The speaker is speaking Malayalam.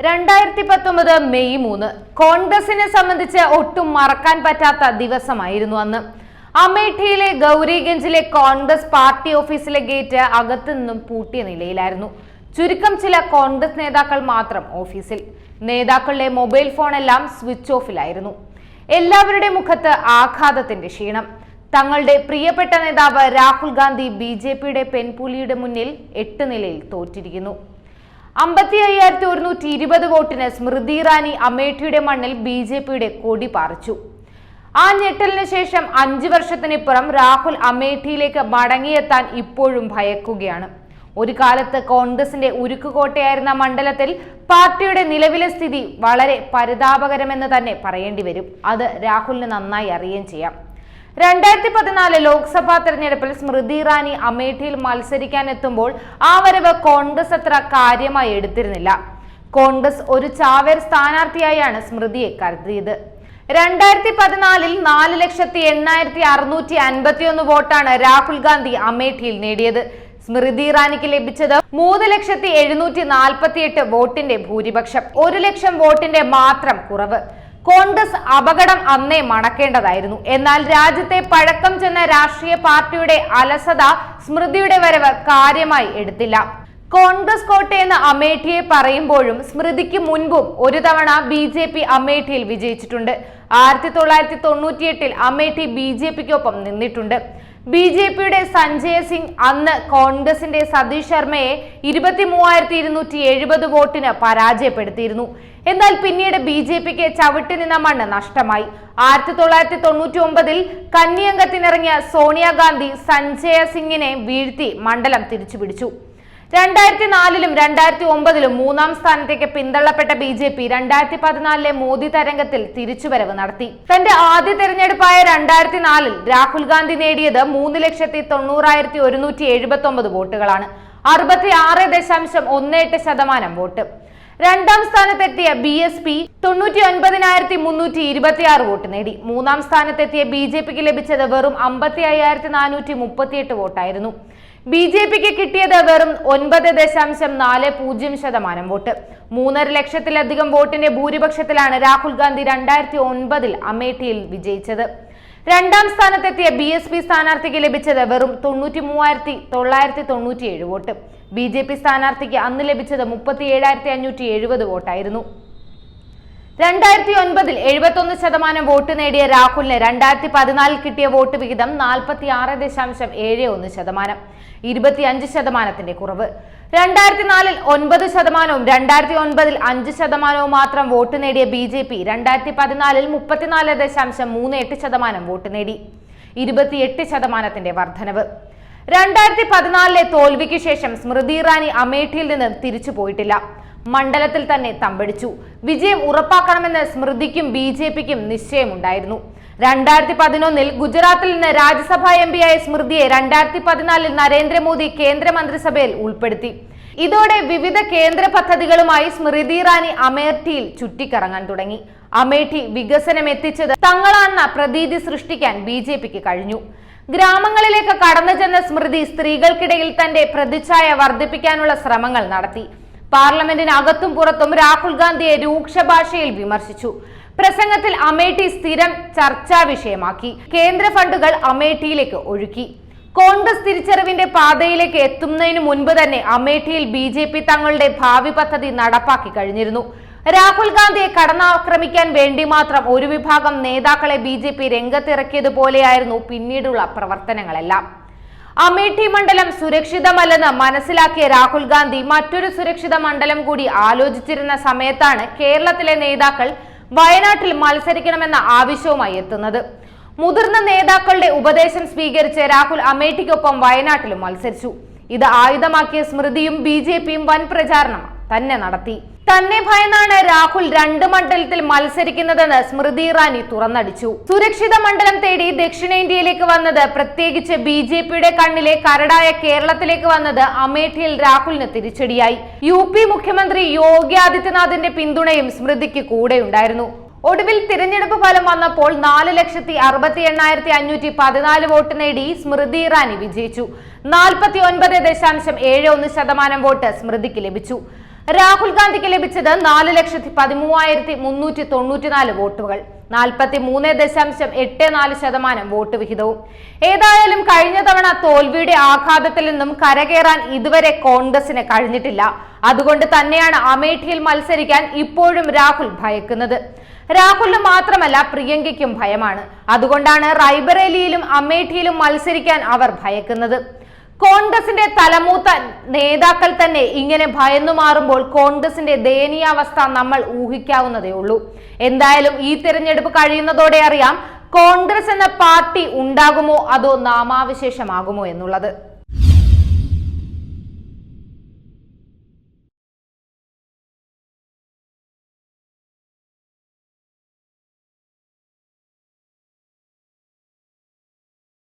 രണ്ടായിരത്തി പത്തൊമ്പത് മെയ് മൂന്ന് കോൺഗ്രസിനെ സംബന്ധിച്ച് ഒട്ടും മറക്കാൻ പറ്റാത്ത ദിവസമായിരുന്നു അന്ന്. അമേഠിയിലെ ഗൗരിഗഞ്ചിലെ കോൺഗ്രസ് പാർട്ടി ഓഫീസിലെ ഗേറ്റ് അകത്തു നിന്നും പൂട്ടിയ നിലയിലായിരുന്നു. ചുരുക്കം ചില കോൺഗ്രസ് നേതാക്കൾ മാത്രം ഓഫീസിൽ. നേതാക്കളുടെ മൊബൈൽ ഫോണെല്ലാം സ്വിച്ച് ഓഫിലായിരുന്നു. എല്ലാവരുടെ മുഖത്ത് ആഘാതത്തിന്റെ ക്ഷീണം. തങ്ങളുടെ പ്രിയപ്പെട്ട നേതാവ് രാഹുൽ ഗാന്ധി ബി ജെ പിയുടെ പെൺപുലിയുടെ മുന്നിൽ എട്ട് നിലയിൽ തോറ്റിരിക്കുന്നു. അമ്പത്തി അയ്യായിരത്തി ഒരുന്നൂറ്റി ഇരുപത് വോട്ടിന് സ്മൃതി ഇറാനി അമേഠിയുടെ മണ്ണിൽ ബി ജെ പിയുടെ കൊടി പാറിച്ചു. ആ ഞെട്ടലിന് ശേഷം അഞ്ചു വർഷത്തിനിപ്പുറം രാഹുൽ അമേഠിയിലേക്ക് മടങ്ങിയെത്താൻ ഇപ്പോഴും ഭയക്കുകയാണ്. ഒരു കാലത്ത് കോൺഗ്രസിന്റെ ഉരുക്കുകോട്ടയായിരുന്ന മണ്ഡലത്തിൽ പാർട്ടിയുടെ നിലവിലെ സ്ഥിതി വളരെ പരിതാപകരമെന്ന് തന്നെ പറയേണ്ടി വരും. അത് രാഹുലിന് നന്നായി അറിയുകയും ചെയ്യാം. രണ്ടായിരത്തി പതിനാല് ലോക്സഭാ തെരഞ്ഞെടുപ്പിൽ സ്മൃതി ഇറാനി അമേഠിയിൽ മത്സരിക്കാൻ എത്തുമ്പോൾ ആ വരവ് കോൺഗ്രസ് അത്ര കാര്യമായി എടുത്തിരുന്നില്ല. കോൺഗ്രസ് ഒരു ചാവേർ സ്ഥാനാർത്ഥിയായാണ് സ്മൃതിയെ കരുതിയത്. രണ്ടായിരത്തി പതിനാലിൽ നാല് ലക്ഷത്തി എണ്ണായിരത്തി അറുന്നൂറ്റി അൻപത്തി ഒന്ന് വോട്ടാണ് രാഹുൽ ഗാന്ധി അമേഠിയിൽ നേടിയത്. സ്മൃതി ഇറാനിക്ക് ലഭിച്ചത് മൂന്ന് ലക്ഷത്തി എഴുന്നൂറ്റി നാൽപ്പത്തി എട്ട് വോട്ടിന്റെ ഭൂരിപക്ഷം ഒരു ലക്ഷം വോട്ടിന്റെ മാത്രം കുറവ്. കോൺഗ്രസ് അപകടം അന്നേ മണക്കേണ്ടതായിരുന്നു. എന്നാൽ രാജ്യത്തെ പഴക്കം ചെന്ന രാഷ്ട്രീയ പാർട്ടിയുടെ അലസത സ്മൃതിയുടെ വരവ് കാര്യമായി എടുത്തില്ല. കോൺഗ്രസ് കോട്ടയെന്ന് അമേഠിയെ പറയുമ്പോഴും സ്മൃതിക്ക് മുൻപും ഒരു തവണ ബി ജെ പി അമേഠിയിൽ വിജയിച്ചിട്ടുണ്ട്. ആയിരത്തി തൊള്ളായിരത്തി തൊണ്ണൂറ്റിയെട്ടിൽ അമേഠി ബി ജെ പിക്കൊപ്പം നിന്നിട്ടുണ്ട്. ബി ജെ പിയുടെ സഞ്ജയ് സിംഗ് അന്ന് കോൺഗ്രസിന്റെ സതീഷ് ശർമ്മയെ ഇരുപത്തി മൂവായിരത്തി ഇരുന്നൂറ്റി എഴുപത് വോട്ടിന് പരാജയപ്പെടുത്തിയിരുന്നു. എന്നാൽ പിന്നീട് ബി ജെ പിക്ക് ചവിട്ടി നിന്ന മണ്ണ് നഷ്ടമായി. ആയിരത്തി തൊള്ളായിരത്തി തൊണ്ണൂറ്റി ഒമ്പതിൽ കന്നിയംഗത്തിനിറങ്ങിയ സോണിയാഗാന്ധി സഞ്ജയ സിംഗിനെ വീഴ്ത്തി മണ്ഡലം തിരിച്ചുപിടിച്ചു. രണ്ടായിരത്തി നാലിലും രണ്ടായിരത്തി ഒമ്പതിലും മൂന്നാം സ്ഥാനത്തേക്ക് പിന്തള്ളപ്പെട്ട ബി ജെ പി രണ്ടായിരത്തി പതിനാലിലെ മോദി തരംഗത്തിൽ തിരിച്ചുവരവ് നടത്തി. തന്റെ ആദ്യ തെരഞ്ഞെടുപ്പായ രണ്ടായിരത്തി നാലിൽ രാഹുൽ ഗാന്ധി നേടിയത് മൂന്ന് ലക്ഷത്തി തൊണ്ണൂറായിരത്തി ഒരുന്നൂറ്റി എഴുപത്തി ഒമ്പത് വോട്ടുകളാണ്. അറുപത്തി ആറ് ദശാംശം ഒന്ന് എട്ട് ശതമാനം വോട്ട്. രണ്ടാം സ്ഥാനത്തെത്തിയ ബി എസ് പി തൊണ്ണൂറ്റി ഒൻപതിനായിരത്തി മുന്നൂറ്റി ഇരുപത്തി ആറ് വോട്ട് നേടി. മൂന്നാം സ്ഥാനത്തെത്തിയ ബി ജെ പിക്ക് ലഭിച്ചത് വെറും അമ്പത്തി അയ്യായിരത്തി നാനൂറ്റി മുപ്പത്തിയെട്ട് വോട്ടായിരുന്നു. ബി ജെ പിക്ക് കിട്ടിയത് വെറും ഒൻപത് ദശാംശം നാല് പൂജ്യം ശതമാനം വോട്ട്. മൂന്നര ലക്ഷത്തിലധികം വോട്ടിന്റെ ഭൂരിപക്ഷത്തിലാണ് രാഹുൽ ഗാന്ധി രണ്ടായിരത്തി ഒൻപതിൽ അമേഠിയിൽ വിജയിച്ചത്. രണ്ടാം സ്ഥാനത്തെത്തിയ ബി എസ് പി സ്ഥാനാർത്ഥിക്ക് ലഭിച്ചത് വെറും തൊണ്ണൂറ്റി മൂവായിരത്തി തൊള്ളായിരത്തി തൊണ്ണൂറ്റിയേഴ് വോട്ട്. ബി ജെ പി സ്ഥാനാർത്ഥിക്ക് അന്ന് ലഭിച്ചത് മുപ്പത്തി ഏഴായിരത്തി അഞ്ഞൂറ്റി എഴുപത് വോട്ടായിരുന്നു. രണ്ടായിരത്തി ഒൻപതിൽ എഴുപത്തൊന്ന് ശതമാനം വോട്ട് നേടിയ രാഹുലിന് രണ്ടായിരത്തി പതിനാലിൽ കിട്ടിയ വോട്ട് വിഹിതം നാൽപ്പത്തി ആറ് ദശാംശം ഏഴ് ഒന്ന് ശതമാനം ഇരുപത്തിയഞ്ച് ശതമാനത്തിന്റെ കുറവ്. രണ്ടായിരത്തി നാലിൽ ഒൻപത് ശതമാനവും രണ്ടായിരത്തി ഒൻപതിൽ അഞ്ച് ശതമാനവും മാത്രം വോട്ട് നേടിയ ബി ജെ പി രണ്ടായിരത്തി പതിനാലിൽ മുപ്പത്തിനാല് ദശാംശം മൂന്ന് എട്ട് ശതമാനം വോട്ട് നേടി ഇരുപത്തിയെട്ട് ശതമാനത്തിന്റെ വർധനവ്. രണ്ടായിരത്തി പതിനാലിലെ തോൽവിക്ക് ശേഷം സ്മൃതി ഇറാനി അമേഠിയിൽ നിന്ന് തിരിച്ചു പോയിട്ടില്ല. മണ്ഡലത്തിൽ തന്നെ തമ്പടിച്ചു. വിജയം ഉറപ്പാക്കണമെന്ന് സ്മൃതിക്കും ബി ജെ പിക്കും നിശ്ചയമുണ്ടായിരുന്നു. രണ്ടായിരത്തി പതിനൊന്നിൽ ഗുജറാത്തിൽ നിന്ന് രാജ്യസഭാ എം പിയായ സ്മൃതിയെ രണ്ടായിരത്തി പതിനാലിൽ നരേന്ദ്രമോദി കേന്ദ്രമന്ത്രിസഭയിൽ ഉൾപ്പെടുത്തി. ഇതോടെ വിവിധ കേന്ദ്ര പദ്ധതികളുമായി സ്മൃതി ഇറാനി അമേഠിയിൽ ചുറ്റിക്കറങ്ങാൻ തുടങ്ങി. അമേഠി വികസനം എത്തിച്ചത് തങ്ങളാണെന്ന പ്രതീതി സൃഷ്ടിക്കാൻ ബി ജെ പിക്ക് കഴിഞ്ഞു. ഗ്രാമങ്ങളിലേക്ക് കടന്നു ചെന്ന സ്മൃതി സ്ത്രീകൾക്കിടയിൽ തന്റെ പ്രതിച്ഛായ വർദ്ധിപ്പിക്കാനുള്ള ശ്രമങ്ങൾ നടത്തി. പാർലമെന്റിനകത്തും പുറത്തും രാഹുൽ ഗാന്ധിയെ രൂക്ഷ ഭാഷയിൽ വിമർശിച്ചു. പ്രസംഗത്തിൽ അമേഠി സ്ഥിരം ചർച്ചാ വിഷയമാക്കി. കേന്ദ്ര ഫണ്ടുകൾ അമേഠിയിലേക്ക് ഒഴുക്കി. കോൺഗ്രസ് തിരിച്ചറിവിന്റെ പാതയിലേക്ക് എത്തുന്നതിന് മുൻപ് തന്നെ അമേഠിയിൽ ബി ജെ പി തങ്ങളുടെ ഭാവി പദ്ധതി നടപ്പാക്കി കഴിഞ്ഞിരുന്നു. രാഹുൽ ഗാന്ധിയെ കടന്നാക്രമിക്കാൻ വേണ്ടി മാത്രം ഒരു വിഭാഗം നേതാക്കളെ ബി ജെ പി രംഗത്തിറക്കിയതുപോലെയായിരുന്നു പിന്നീടുള്ള പ്രവർത്തനങ്ങളെല്ലാം. അമേഠി മണ്ഡലം സുരക്ഷിതമല്ലെന്ന് മനസ്സിലാക്കിയ രാഹുൽ ഗാന്ധി മറ്റൊരു സുരക്ഷിത മണ്ഡലം കൂടി ആലോചിച്ചിരുന്ന സമയത്താണ് കേരളത്തിലെ നേതാക്കൾ വയനാട്ടിൽ മത്സരിക്കണമെന്ന ആവശ്യവുമായി എത്തുന്നത്. മുതിർന്ന നേതാക്കളുടെ ഉപദേശം സ്വീകരിച്ച് രാഹുൽ അമേഠിക്കൊപ്പം വയനാട്ടിലും മത്സരിച്ചു. ഇത് ആയുധമാക്കിയ സ്മൃതിയും ബി ജെ പിയും വൻ പ്രചാരണം തന്നെ നടത്തി. തന്നെ ഭയന്നാണ് രാഹുൽ രണ്ട് മണ്ഡലത്തിൽ മത്സരിക്കുന്നതെന്ന് സ്മൃതി ഇറാനി തുറന്നടിച്ചു. സുരക്ഷിത മണ്ഡലം തേടി ദക്ഷിണേന്ത്യയിലേക്ക് വന്നത് പ്രത്യേകിച്ച് ബി ജെ പിയുടെ കണ്ണിലെ കരടായ കേരളത്തിലേക്ക് വന്നത് അമേഠിയിൽ രാഹുലിന് തിരിച്ചടിയായി. യു പി മുഖ്യമന്ത്രി യോഗി ആദിത്യനാഥിന്റെ പിന്തുണയും സ്മൃതിക്ക് കൂടെയുണ്ടായിരുന്നു. ഒടുവിൽ തിരഞ്ഞെടുപ്പ് ഫലം വന്നപ്പോൾ നാല് ലക്ഷത്തി അറുപത്തി എണ്ണായിരത്തി അഞ്ഞൂറ്റി പതിനാല് വോട്ട് നേടി സ്മൃതി ഇറാനി വിജയിച്ചു. നാൽപ്പത്തി ഒൻപത് ദശാംശം ഏഴ് ഒന്ന് ശതമാനം വോട്ട് സ്മൃതിക്ക് ലഭിച്ചു. രാഹുൽ ഗാന്ധിക്ക് ലഭിച്ചത് നാല് ലക്ഷത്തി പതിമൂവായിരത്തി മുന്നൂറ്റി തൊണ്ണൂറ്റിനാല് വോട്ടുകൾ. നാൽപ്പത്തി മൂന്ന് ദശാംശം എട്ട് നാല് ശതമാനം വോട്ട് വിഹിതവും. ഏതായാലും കഴിഞ്ഞ തവണ തോൽവിയുടെ ആഘാതത്തിൽ നിന്നും കരകയറാൻ ഇതുവരെ കോൺഗ്രസിന് കഴിഞ്ഞിട്ടില്ല. അതുകൊണ്ട് തന്നെയാണ് അമേഠിയിൽ മത്സരിക്കാൻ ഇപ്പോഴും രാഹുൽ ഭയക്കുന്നത്. രാഹുലിന് മാത്രമല്ല പ്രിയങ്കയ്ക്കും ഭയമാണ്. അതുകൊണ്ടാണ് റൈബറേലിയിലും അമേഠിയിലും മത്സരിക്കാൻ അവർ ഭയക്കുന്നത്. കോൺഗ്രസിന്റെ തലമൂത്ത നേതാക്കൾ തന്നെ ഇങ്ങനെ ഭയന്നു മാറുമ്പോൾ കോൺഗ്രസിന്റെ ദയനീയാവസ്ഥ നമ്മൾ ഊഹിക്കാവുന്നതേ ഉള്ളൂ. എന്തായാലും ഈ തിരഞ്ഞെടുപ്പ് കഴിയുന്നതോടെ അറിയാം കോൺഗ്രസ് എന്ന പാർട്ടി ഉണ്ടാകുമോ അതോ നാമാവിശേഷമാകുമോ എന്നുള്ളത്.